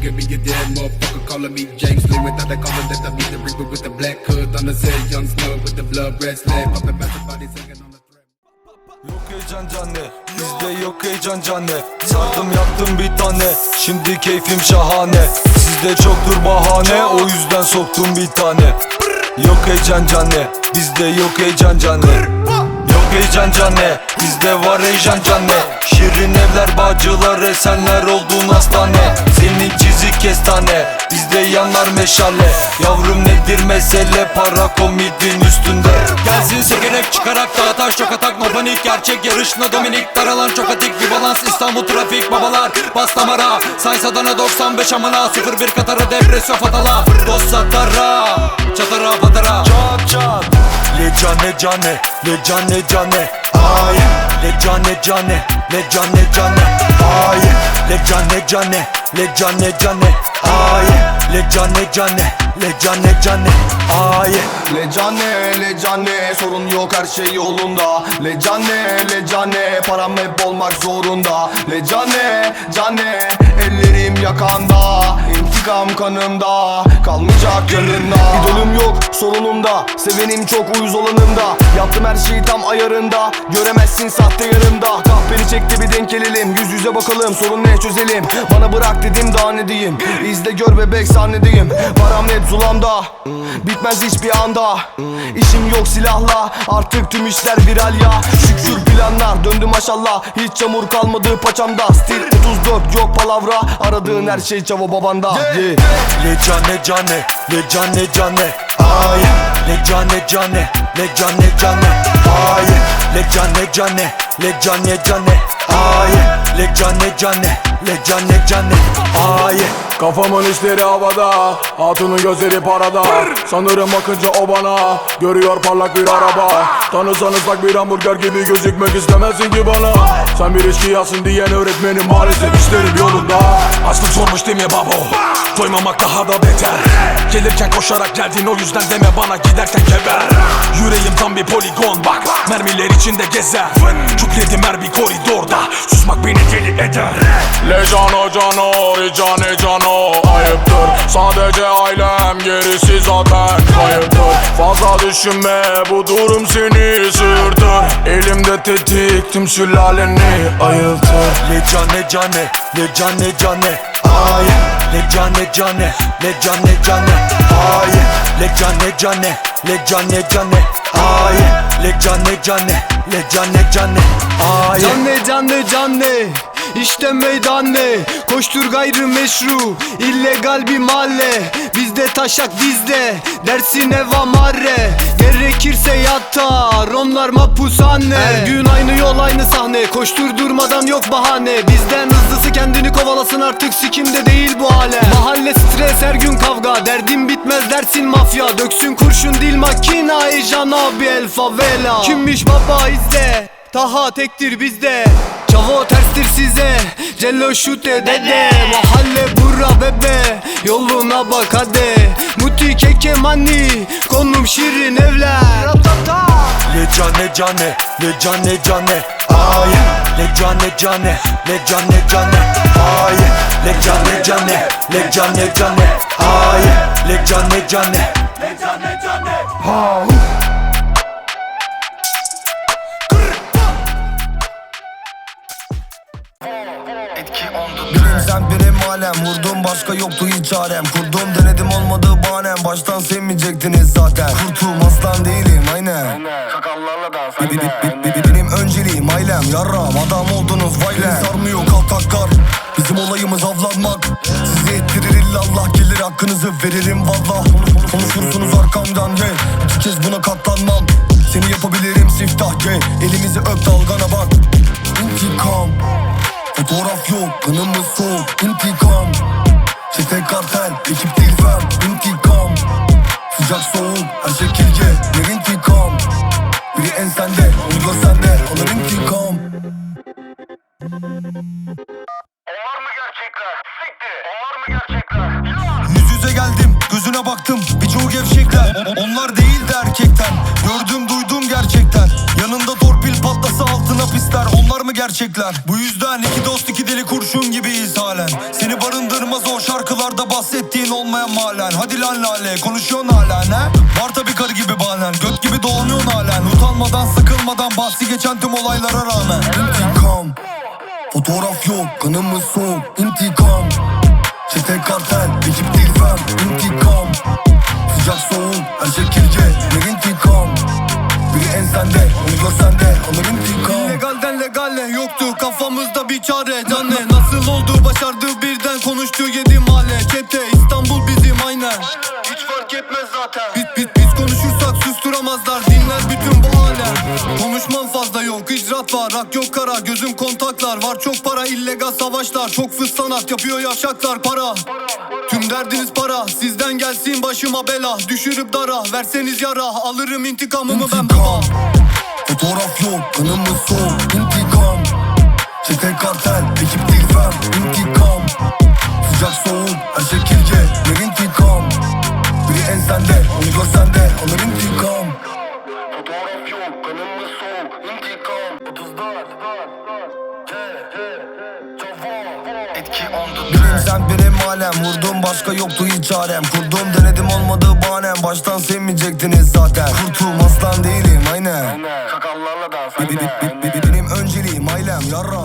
give me a dead motherfucker calling me James Lee. Without the collar that I mean the reaper with the black hood. On the set, young snug with the blood red slab, popping massive bodies hanging on the. Yok heyecan canne Bizde yok heyecan canne Sardım yaktım bir tane Şimdi keyfim şahane. Sizde çoktur bahane O yüzden soktum bir tane. Yok heyecan canne Bizde yok heyecan Yok heyecan canne Bizde var heyecan canne Şirin evler bacılar esenler olduğun hastane. Senin çizik kestane Bizde yanar meşale. Yavrum nedir mesele para komidin üstünde. Gelsin sekerek çıkarak taş çok atak no panik Gerçek yarışına dominik daralan çok atik Bir balans. İstanbul trafik babalar Bas damara. Sayns Adana 95 amına. 01 Katar'a depresyon fatala. Dost satara Çatara patara. Çat çat Le cane cane Le cane cane Ay Le cane cane Le cane cane Ay Le cane cane Le cane cane Ay Le cane cane Le cane cane Ay Lecane lecane sorun yok her şey yolunda Lecane lecane param hep olmak zorunda Lecane cane ellerim yakanda İntikam kanımda kalmayacak yanında. İdolüm yok sorunumda sevenim çok uyuz olanımda. Yaptım her şeyi tam ayarında göremezsin sahte yanımda. Kahpeni çekti bir denk gelelim yüz yüze bakalım sorun ne çözelim. Bana bırak dedim daha ne diyeyim? İzle gör bebek sahnedeyim Param net zulamda Bitmez hiçbir anda. İşim yok silahla Artık tüm işler viral ya. Şükür planlar döndü maşallah. Hiç çamur kalmadı paçamda. Stil 34 yok palavra. Aradığın her şey çavo babanda. yeah. Le cane cane Le cane cane Ay Le cane cane Le cane cane Ay Le cane cane Le cane cane Ay Le cane cane Le cane cane Ay Kafamın işleri havada Hatunun gözleri parada. Sanırım bakınca o bana Görüyor parlak bir araba. Tanısanız bak bir hamburger gibi gözükmek istemezsin ki bana. Sen bir eşkıyasın diyen öğretmenim maalesef işlerim yolunda. Açlık sormuş değil mi babo Doymamak daha da beter. Gelirken koşarak geldin o yüzden deme bana giderken geber. Yüreğim tam bir poligon bak Mermiler içinde gezer. Şükredim her bir koridorda Susmak beni deli eder. Le cano cano, cane cano ayıptır. Sadece ailem gerisi zaten. Kayıptır Fazla düşünme bu durum seni sırtır Elimde tetik tüm sülaleni ayıltır. Le cane cane Le cane cane. Ay Le cane cane Le cane cane. Ay Le cane cane Le cane cane. Ay Le cane cane Le cane cane. Ay. Canne canne canne işte meydan ne? Koştur gayrı meşru illegal bir mahalle. Bizde taşak dizde dersin eva marre. Gerekirse yatar onlar mapushane Her gün aynı yol aynı sahne. Koştur durmadan yok bahane. Bizden hızlısı kendini kovalasın artık. Sikimde değil bu alem Mahalle stres her gün kavga. Derdim bitmez dersin mafya. Döksün kurşun dil makina. Ejan abi el favela. Kimmiş baba izle? Taha tektir bizde. Çavo terstir size Cello şute dede Mahalle bura bebe Yoluna bak hadi. Muti keke mani Konum şirin evler. Le cane cane Le cane cane Ay Le cane cane Le cane cane Ay Le cane cane Le cane cane Ay Le cane cane Birim alem. Vurdum başka yoktu hiç çarem. Kurdum denedim olmadı bahanem. Baştan sevmeyecektiniz zaten. Kurtum aslan değilim aynen. Sakallarla dans bi- Benim önceliğim ailem. Yarram adam oldunuz vaylem Sarmıyor kar Bizim olayımız avlanmak. Size ettirir illallah Gelir hakkınızı veririm valla Konuşursunuz arkamdan hey. İki kez buna katlanmam. Seni yapabilirim siftah gay Elimizi öp dalgana bak. İntikam Fotoğraf yok kanımız soğuk. İntikam. Çete kartel ekip değil fem İntikam. Sıcak soğuk her şey kirge. Bir intikam. Biri en sende gerçekler. Bu yüzden iki dost iki deli kurşun gibiyiz halen. Seni barındırmaz o şarkılar utanmayan mahallen Hadi lan lale konuşuyorsun hala ne? Var tabi karı gibi bahanen Göt gibi dolanıyorsun halen. Utanmadan sıkılmadan bahsi geçen tüm olaylara rağmen. İntikam Fotoğraf yok kanımız soğuk. İntikam Çete kartel ekip değil fem İntikam konuştu yedi mahalle Çete İstanbul bizim aynen. Hiç fark etmez zaten. Biz, biz, biz konuşursak susturamazlar dinler bütün bu alem Konuşmam fazla yok icraat var rak yok kara. Gözüm kontaklar var çok para illegal savaşlar. Çok fıs sanat yapıyor yavşaklar para. Tüm derdiniz para sizden gelsin başıma bela. Düşürüp dara verseniz yara. Alırım intikamımı ben baba. İntikam. Fotoğraf yok kanımız soğuk. İntikam. Çete kartel ekip değil fem. İntikam Sıcak soğuk her kirce. Ver intikam Biri ensende onu görsen de alır intikam Fotoğraf yok kanımız soğuk. İntikam. 34 Etki on the Birim sen birim alem Vurdum başka yoktu hiç çarem. Kurdum denedim olmadı bahanem. Baştan sevmeyecektiniz zaten. Kurtum aslan değilim aynen. Sakallarla dans bi- Benim önceliğim ailem yarra